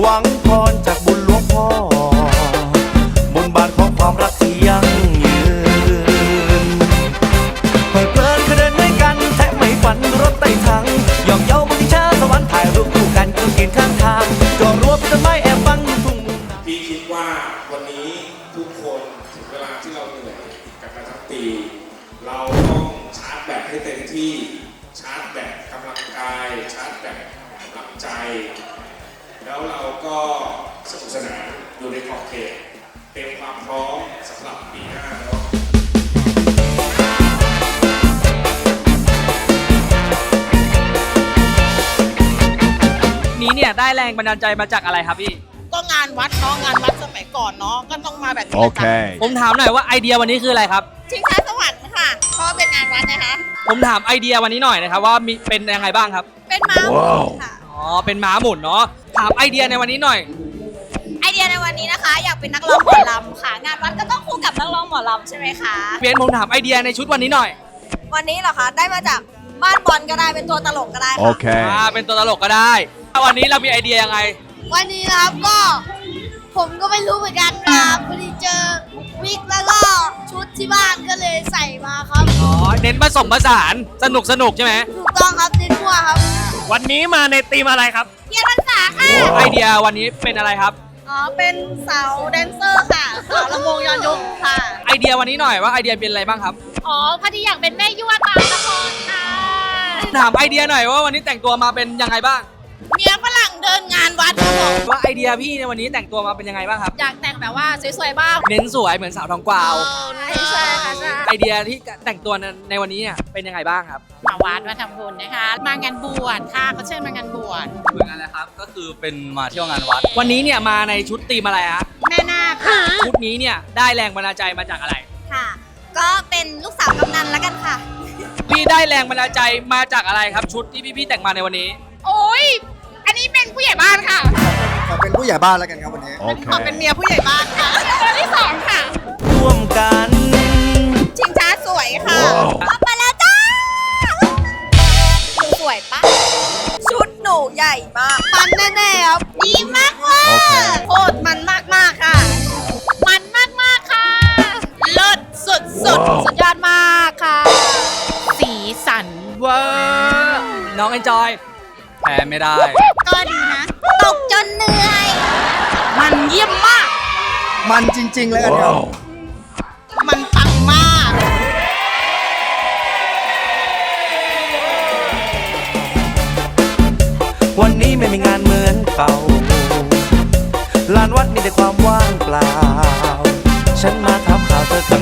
หวังพรจากบุญหลวงพ่อบนบานของความรักที่ยั่งยืนเพลิดเพลินก็เดินด้วยกัน แทะไม่ฝันรถไต่ถังหยอกเย้าบนที่ชาสวรรค์ถ่ายรูปคู่กันกินกินข้างทางจอดรวมต้นไม้แอบฟังทุ่งมุมพี่คิดว่าวันนี้ทุกคนถึงเวลาที่เราเหนื่อยกันมาทั้งปี เราต้องชาร์จแบตให้เต็มที่ชาร์จแบตกำลังกาย ชาร์จแบตกำลังใจ ก็สนุกสนานอยู่ในขอบเขตเตรียมความพร้อมสำหรับปีหน้าเนาะนี้เนี่ยได้แรงบันดาลใจมาจากอะไรครับพี่ ก็งานวัดเนาะงานวัดสมัยก่อนเนาะก็ต้องมาแบบนี้ Okay. ผมถามหน่อยว่าไอเดียวันนี้คืออะไรครับ ชิงช้าสวรรค์ค่ะเพราะว่าเป็นงานวัดนะคะ ผมถามไอเดียวันนี้หน่อยนะครับว่ามีเป็นยังไงบ้างครับ เป็นม้าหมุนค่ะ อ๋อ เป็นม้าหมุนเนาะถามไอเดียในวันนี้หน่อย ไอเดียในวันนี้นะคะ อยากเป็นนักร้องหมอลำค่ะ งานวัดก็ต้องคู่กับนักร้องหมอลำใช่ไหมคะเพียนผมถามไอเดียในชุดวันนี้หน่อยวันนี้เหรอคะได้มาจากบ้านบอลก็ได้เป็นตัวตลกก็ได้ค่ะ Okay. อ่าเป็นตัวตลกก็ได้วันนี้เรามีไอเดียยังไง วันนี้นะครับก็ ผมก็ไม่รู้เหมือนกันครับพอดีเจอวิกแล้วก็ชุดที่บ้านก็เลยใส่มาครับอ๋อ เน้นผสมผสานสนุกสนุกใช่ไหม ถูกต้องครับดินมั่วครับ วันนี้มาในธีมอะไรครับ ค่ะไอเดียวันนี้เป็นอะไรครับ อ๋อ เป็นเสาแดนเซอร์ค่ะเสาลำวงย้อนยุคค่ะ ไอเดียวันนี้หน่อยว่าไอเดียเป็นอะไรบ้างครับอ๋อพอดีอยากเป็นแม่ยั่วตามละครค่ะถามไอเดียหน่อยว่าวันนี้แต่งตัวมาเป็นยังไงบ้างเมียฝรั่งเดินงานวัดครับผมว่าไอเดียพี่ในวันนี้แต่งตัวมาเป็นยังไงบ้างครับ อยากแต่งแบบว่าสวยๆบ้างเน้นสวยเหมือนสาวทองกวาว ใช่ค่ะใช่ไอ เดียที่แต่งตัวในวันนี้เนี่ยเป็นยังไงบ้างครับ มาวัดมาทำบุญนะคะ มางานบวชค่ะเขาเชิญมางานบวชเหมือนกันเลยครับ ก็คือเป็นมาเที่ยวงานวัด วันนี้เนี่ยมาในชุดธีมอะไรฮะแม่นาคค่ะชุดนี้เนี่ยได้แรงบันดาลใจมาจากอะไร ค่ะ ก็เป็นลูกสาวกำนันแล้วกันค่ะ พี่ได้แรงบันดาลใจมาจากอะไรครับชุดที่พี่ๆแต่งมาในวันนี้ โอ้ยอันนี้เป็นผู้ใหญ่บ้านค่ะขอเป็นผู้ใหญ่บ้านแล้วกันครับวันนี้ ขอเป็น Okay. เมียผู้ใหญ่บ้านค่ะคนที่สองค่ะ ร่วมกัน มาก มันแน่ๆครับดีมากว่าโอเคโคตรมันมากๆค่ะ มันมากมากๆค่ะ เลิศสุดสุดว้าวสุดยอดมากค่ะ สีสันเวอร์น้องเอนจอยแพ้ไม่ได้ ก็ดีนะ ตกจนเหนื่อย มันเยี่ยมมาก มันจริง ๆ เลยกันครับ วันนี้ไม่มีงานเหมือนเก่าลานวัดมีแต่ความว่างเปล่า ฉันมาทำข่าวเธอกับ